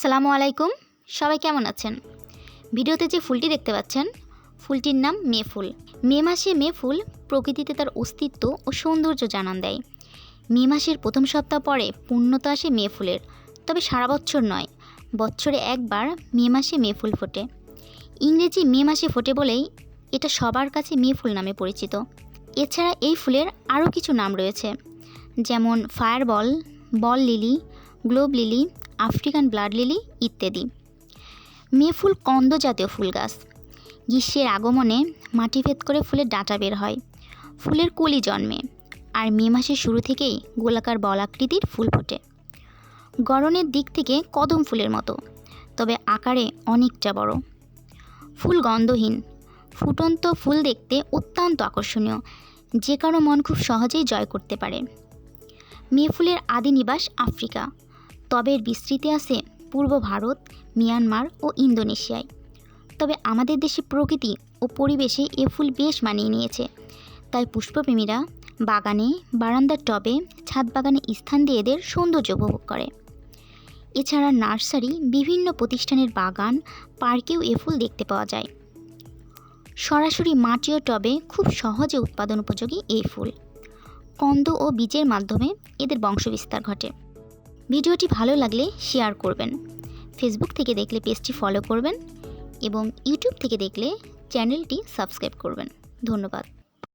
আসসালামু আলাইকুম। সবাই কেমন আছেন? ভিডিওতে যে ফুলটি দেখতে পাচ্ছেন, ফুলটির নাম মে ফুল। মে মাসে মে ফুল প্রকৃতিতে তার অস্তিত্ব ও সৌন্দর্য জানান দেয়। মে মাসের প্রথম সপ্তাহ পরে পূর্ণতা আসে মে ফুলের। তবে সারা বছর নয়, বছরে একবার মে মাসে মে ফুল ফোটে। ইংরেজি মে মাসে ফোটে বলেই এটা সবার কাছে মে ফুল নামে পরিচিত। এছাড়া এই ফুলের আরও কিছু নাম রয়েছে, যেমন fireball, ball lily, globe lily African blood lily ইত্যাদি। মে ফুল কন্দ জাতীয় ফুল গাছ। গ্রীষ্মের আগমনে মাটি ভেদ করে ফুলের ডাঁটা বের হয়। ফুলের কুলি জন্মে। আর মে মাসের শুরু থেকেই গোলাকার বল আকৃতির ফুল ফোটে। গড়নের দিক থেকে কদম ফুলের মতো, তবে আকারে অনেকটা বড়। ফুল গন্ধহীন। ফুটন্ত ফুল দেখতে অত্যন্ত আকর্ষণীয়, যে কারও মন খুব সহজেই জয় করতে পারে। মে ফুলের আদি নিবাস আফ্রিকা। তবে এর বিস্তৃতি আছে পূর্ব ভারত, মিয়ানমার ও ইন্দোনেশিয়ায়। তবে আমাদের দেশে প্রকৃতি ও পরিবেশে এ ফুল বেশ মানিয়ে নিয়েছে। তাই পুষ্পপ্রেমীরা বাগানে, বারান্দার টবে, ছাদ বাগানে স্থান দিয়ে এদের সৌন্দর্য উপভোগ করে। এছাড়া নার্সারি, বিভিন্ন প্রতিষ্ঠানের বাগান, পার্কেও এ ফুল দেখতে পাওয়া যায়। সরাসরি মাটি ও টবে খুব সহজে উৎপাদন উপযোগী এই ফুল। কন্দ ও বীজের মাধ্যমে এদের বংশবিস্তার ঘটে। ভিডিওটি ভালো লাগলে শেয়ার করবেন। ফেসবুক থেকে দেখলে পেজটি ফলো করবেন এবং ইউটিউব থেকে দেখলে চ্যানেলটি সাবস্ক্রাইব করবেন। ধন্যবাদ।